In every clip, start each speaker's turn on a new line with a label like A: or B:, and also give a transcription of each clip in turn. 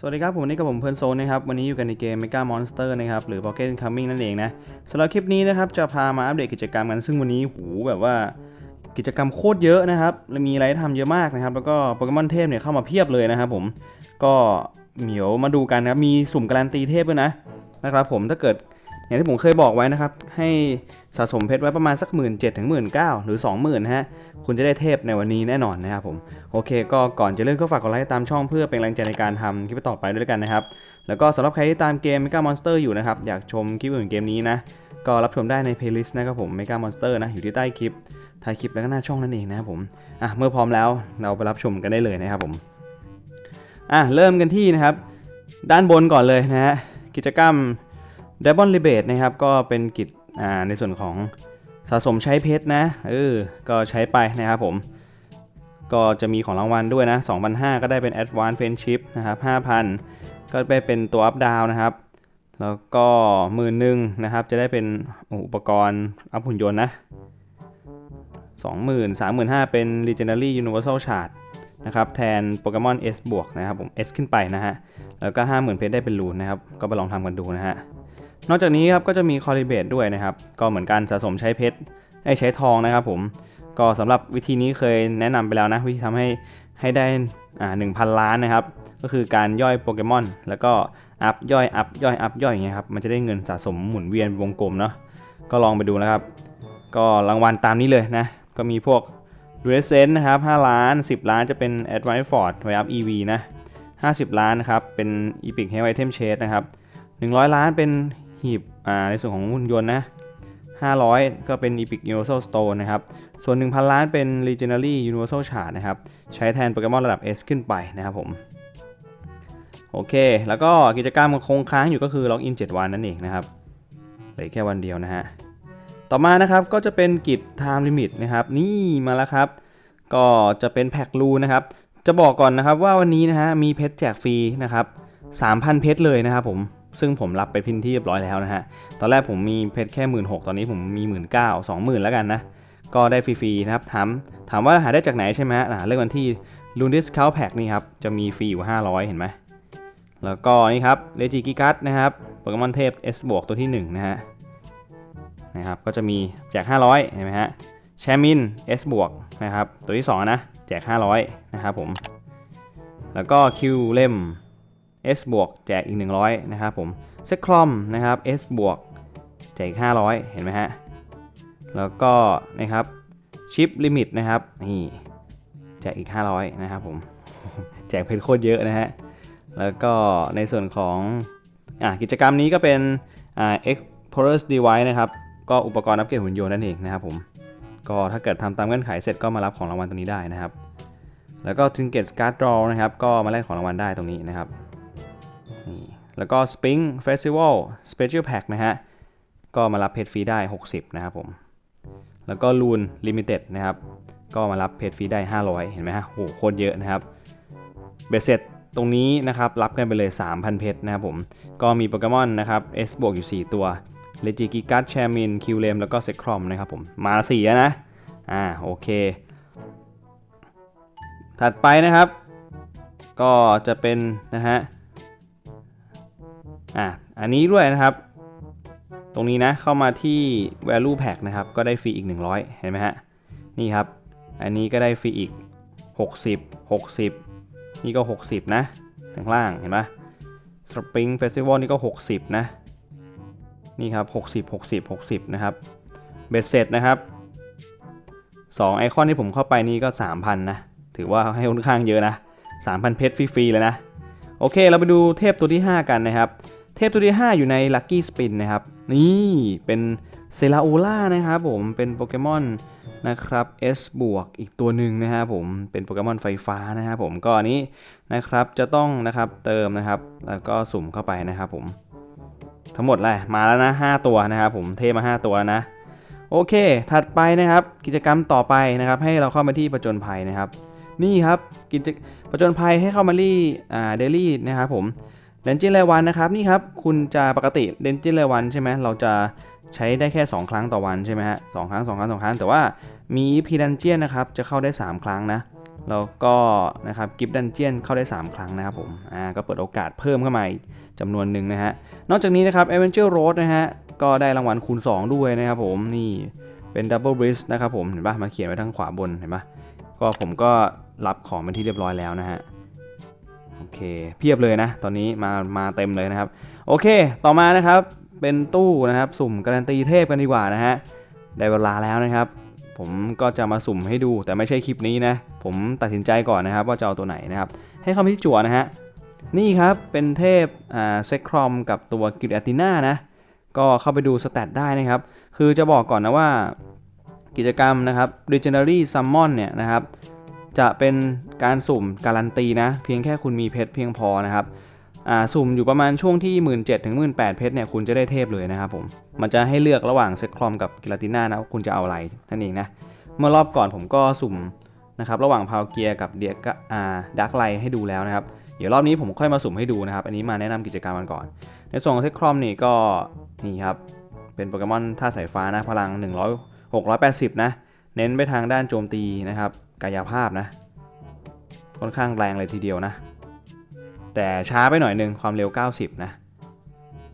A: สวัสดีครับผมนี่กับผมเพื่อนโซนนะครับวันนี้อยู่กันในเกม Mega Monster นะครับหรือ Pocket Coming นั่นเองนะสำหรับคลิปนี้นะครับจะพามาอัปเดตกิจกรรมกันซึ่งวันนี้หูแบบว่ากิจกรรมโคตรเยอะนะครับและมีอะไรทำเยอะมากนะครับแล้วก็โปเกมอนเทพเนี่ยเข้ามาเพียบเลยนะครับผมก็เดี๋ยวมาดูกันนะครับมีสุ่มการันตีเทพด้วยนะนะครับผมถ้าเกิด อย่างที่ผมเคยบอกไว้นะครับ ให้สะสมเพชรไว้ประมาณสักหมื่นเจ็ดถึงหมื่นเก้าหรือสองหมื่นนะฮะคุณจะได้เทพในวันนี้แน่นอนนะครับผม โอเค ก็ก่อนจะเริ่มก็ฝากกดไลค์ตามช่องเพื่อเป็นแรงใจในการทำคลิปต่อไปด้วยกันนะครับ แล้วก็สำหรับใครที่ตามเกม Mega Monster อยู่นะครับ อยากชมคลิปอื่นเกมนี้นะ ก็รับชมได้ในเพลย์ลิสต์นะครับผม Mega Monster นะอยู่ที่ใต้คลิปท้ายคลิปแล้วก็หน้าช่องนั่นเองนะครับผมอะเมื่อพร้อมแล้วเราไปรับชมกันได้เลยนะครับผมอะเริ่มกันที่นะครับ ด้านบนก่อนเลยนะฮะกิจกรรม d e b o n Rebate นะครับก็เป็นกิจในส่วนของสะสมใช้เพชรนะเออก็ใช้ไปนะครับผมก็จะมีของรางวัลด้วยนะ2,500ก็ได้เป็น Advanced Friendship นะครับ5,000 ก็ไปเป็นตัว Up Down นะครับ แล้วก็หมื่นหนึ่งนะครับ จะได้เป็นอุปกรณ์อัพหุ่นยนต์นะ20,000 35,000 เป็น Legendary Universal Shard นะครับ แทนโปเกมอน S บวกนะครับผม S ขึ้นไปนะฮะ แล้วก็ 50,000 เพชรได้เป็นรูนนะครับ ก็ไปลองทำกันดูนะฮะ นอกจากนี้ครับก็จะมี c o l l i b a t e ด้วยนะครับ ก็เหมือนกันสะสมใช้เพชรให้ใช้ทองนะครับผม ก็สำหรับวิธีนี้เคยแนะนำไปแล้วนะ วิธีทำให้ให้ได้อ่าหนึ่งพันล้านนะครับ ก็คือการย่อยโปเกมอน แล้วก็อัพย่อยอัพย่อยอัพย่อยอย่างเงี้ยครับ มันจะได้เงินสะสมหมุนเวียนวงกลมเนาะ ก็ลองไปดูนะครับ ก็รางวัลตามนี้เลยนะ ก็มีพวกดูเรเซนนะครับ 5 ล้าน 10 ล้านจะเป็น a d v a n c e Ford ไวอัพ EV นะ 50 ล้านนะครับ เป็น Epic Health Item Chase นะครับ 100 ล้านเป็น หีบในส่วนของหุ่นยนต์นะ 500 ก็เป็น Epic Universal Stone นะครับ ส่วน 1,000 ล้านเป็น Legendary Universal Shard นะครับ ใช้แทนโปเกมอนระดับ S ขึ้นไปนะครับผม โอเค แล้วก็กิจกรรมคงค้างอยู่ก็คือล็อกอิน 7 วันนั่นเองนะครับเหลือแค่วันเดียวนะฮะ ต่อมานะครับก็จะเป็นกิจ Time Limit นะครับ นี่มาแล้วครับ ก็จะเป็นแพ็กรูนะครับ จะบอกก่อนนะครับว่าวันนี้นะฮะมีเพชรแจกฟรีนะครับ 3,000 เพชรเลยนะครับผม ซึ่งผมรับไปพินที่เรียบร้อยแล้วนะฮะ ตอนแรกผมมีเพชรแค่1 6ื่นตอนนี้ผมมี1 9ื่นสองหมื่นแล้วกันนะ ก็ได้ฟรีๆนะครับ ถาม ถามว่าหาได้จากไหนใช่ไหมอ่าเริ่มกันที่ l u n d i s c o u t Pack นี่ครับ จะมีฟรีอยู่ 500 เห็นไหม แล้วก็นี่ครับเลจิกิกัสนะครับโปเกมอนเทพ S บวกตัวที่ 1 นะฮะ นะครับ ก็จะมีแจก 500 เห็นไหมฮะ แชมิน S บวกนะครับ ตัวที่ 2 นะ แจก 500 นะครับผม แล้วก็คิวเล่ม S บวกแจกอีก 100 นะครับผมเซคคลอมนะครับ S บวกแจกอีก500 เห็นไหมฮะ แล้วก็นะครับชิปลิมิตนะครับนี่แจกอีก 500 นะครับผม แจกเพชรโคตรเยอะนะฮะ แล้วก็ในส่วนของอะกิจกรรมนี้ก็เป็นอ่า Explorer's Device นะครับ ก็อุปกรณ์อัปเกรดหุ่นยนต์นั่นเองนะครับผม ก็ถ้าเกิดทำตามเงื่อนไขเสร็จก็มารับของรางวัลตรงนี้ได้นะครับ แล้วก็ Trinket Card Draw นะครับ ก็มาแลกของรางวัลได้ตรงนี้นะครับ นี่แล้วก็ Spring Festival Special Pack นะฮะ ก็มารับเพจฟรีได้ 60 นะครับผม แล้วก็ Loon Limited นะครับ ก็มารับเพจฟรีได้ 500 เห็นไหมฮะโอ้โหโคตรเยอะนะครับ เบสเสร็จตรงนี้นะครับ รับกันไปเลย 3,000 เพชรนะครับผม ก็มีโปเกมอนนะครับ S บวกอยู่ 4 ตัวเลจิกิกัสแชมินคิวเลมแล้วก็เซครอมนะครับผม มาสี่แล้วนะ อ่า โอเค ถัดไปนะครับ ก็จะเป็นนะฮะ อะอันนี้ด้วยนะครับ ตรงนี้นะเข้ามาที่ value pack นะครับ ก็ได้ฟรีอีก 100 เห็นไหมฮะ นี่ครับ อันนี้ก็ได้ฟรีอีก 60 60 นี่ก็ 60 นะข้างล่างเห็นไหม Spring Festival นี่ก็ 60 นะ นี่ครับ 60 60 60 นะครับ เบ็ดเสร็จนะครับ2ไอคอนที่ผมเข้าไปนี่ก็ 3,000 นะ ถือว่าให้ค่อนข้างเยอะนะ 3,000 เพชรฟรีๆเลยนะ โอเค เราไปดูเทพตัวที่ 5 กันนะครับ เทพตัวที่ 5 อยู่ใน Lucky Spin นะครับ นี่เป็นเซราโอล่านะครับผมเป็นโปเกมอนนะครับ S บวกอีกตัวหนึ่งนะครับผมเป็นโปเกมอนไฟฟ้านะครับผมก็อันนี้นะครับจะต้องนะครับเติมนะครับแล้วก็สุ่มเข้าไปนะครับผมทั้งหมดแหละมาแล้วนะ5ตัวนะครับผมเทพมา 5 ตัวนะโอเค ถัดไปนะครับกิจกรรมต่อไปนะครับ ให้เราเข้ามาที่ประจนภัยนะครับ นี่ครับกิจประจนภัยให้เข้ามาที่อ่าเดลี่นะครับผม เดนจินรายวันนะครับนี่ครับคุณจะปกติเดนจินรายวันใช่ไหมเราจะใช้ได้แค่ 2 ครั้งต่อวันใช่ไหมฮะสองครั้งสองครั้งสองครั้ง แต่ว่ามีพีดันเจียนนะครับจะเข้าได้ 3 ครั้งนะแล้วก็นะครับกิฟต์ดันเจียนเข้าได้ 3 ครั้งนะครับผมอ่าก็เปิดโอกาสเพิ่มเข้ามาจำนวนหนึ่งนะฮะนอกจากนี้นะครับ Adventure Road นะฮะก็ได้รางวัลคูณ 2 ด้วยนะครับผมนี่เป็น Double b r i s นะครับผมเห็นปะมันเขียนไว้ทางขวาบนเห็นปะก็ผมก็รับของเป็นที่เรียบร้อยแล้วนะฮะ โอเคเพียบเลยนะ ตอนนี้มามาเต็มเลยนะครับ โอเค ต่อมานะครับเป็นตู้นะครับสุ่มการันตีเทพกันดีกว่านะฮะได้เวลาแล้วนะครับ ผมก็จะมาสุ่มให้ดูแต่ไม่ใช่คลิปนี้นะ ผมตัดสินใจก่อนนะครับ ว่าจะเอาตัวไหนนะครับ ให้เข้าไปที่จั่วนะฮะนี่ครับเป็นเทพอ่าเซครอมกับตัวกิลแอติน่านะก็เข้าไปดูสแตทได้นะครับ คือจะบอกก่อนนะว่ากิจกรรมนะครับ Legendary Summon เนี่ยนะครับ จะเป็น การสุ่มการันตีนะ เพียงแค่คุณมีเพชรเพียงพอนะครับสุ่มอยู่ประมาณช่วงที่ 1 7ื่นถึงหมื่นแเพชรเนี่ยคุณจะได้เทพเลยนะครับผมมันจะให้เลือกระหว่างเซครอมกับกิลาติน่านะคุณจะเอาอะไรนั่นเองนะเมื่อรอบก่อนผมก็สุ่มนะครับระหว่างพาวเกียร์กับเดียกอ่าดักไลให้ดูแล้วนะครับเดี๋ยวรอบนี้ผมค่อยมาสุ่มให้ดูนะครับ อันนี้มาแนะนำกิจกรรมกันก่อน ในส่วนของเซครอมนี่ก็นี่ครับเป็นโปเกมอนท่าสายฟ้านะพลัง 100 680 นะ เน้นไปทางด้านโจมตีนะครับกายภาพนะ ค่อนข้างแรงเลยทีเดียวนะ แต่ช้าไปหน่อยหนึงความเร็ว 90 นะ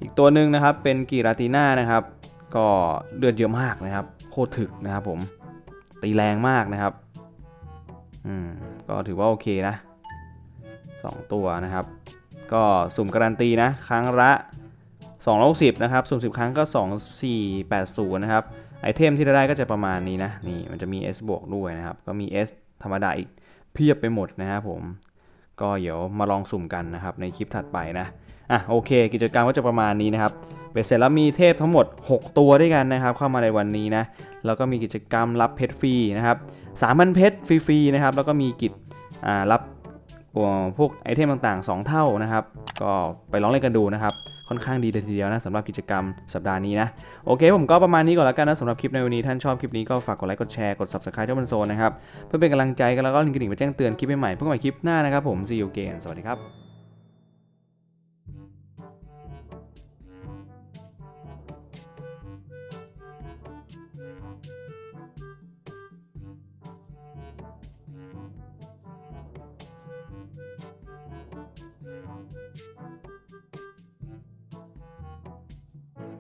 A: อีกตัวหนึ่งนะครับเป็นกีราติน่านะครับ ก็เลือดเยอะมากนะครับโคตรถึกนะครับผมตีแรงมากนะครับอืมก็ถือว่าโอเคนะ 2 ตัวนะครับ ก็สุ่มการันตีนะ ครั้งละ260นะครับ สุ่ม 10 ครั้งก็ 2480 นะครับ ไอเทมที่ได้ก็จะประมาณนี้นะ นี่มันจะมี S บวกด้วยนะครับ ก็มี S ธรรมดาอีก เพียบไปหมดนะครับผม ก็เดี๋ยวมาลองสุ่มกันนะครับในคลิปถัดไปนะอะโอเค กิจกรรมก็จะประมาณนี้นะครับเบ็ดเสร็จแล้วมีเทพทั้งหมด 6 ตัวด้วยกันนะครับ เข้ามาในวันนี้นะแล้วก็มีกิจกรรมรับเพชรฟรีนะครับ3,000เพชรฟรีๆนะครับแล้วก็มีกิจรับพวกไอเทมต่างๆ 2 เท่านะครับ ก็ไปลองเล่นกันดูนะครับ ค่อนข้างดีเลยทีเดียวนะสำหรับกิจกรรมสัปดาห์นี้นะโอเค ผมก็ประมาณนี้ก่อนแล้วกันนะสำหรับคลิปในวันนี้ท่านชอบคลิปนี้ก็ฝากกดไลค์กดแชร์กด subscribe เจ้าบันโซนนะครับเพื่อเป็นกำลังใจกันแล้วก็ลิงก์กระดิ่งไปแจ้งเตือนคลิปใหม่ๆเพื่อใหม่คลิปหน้านะครับผมซีอูเกนสวัสดีครับ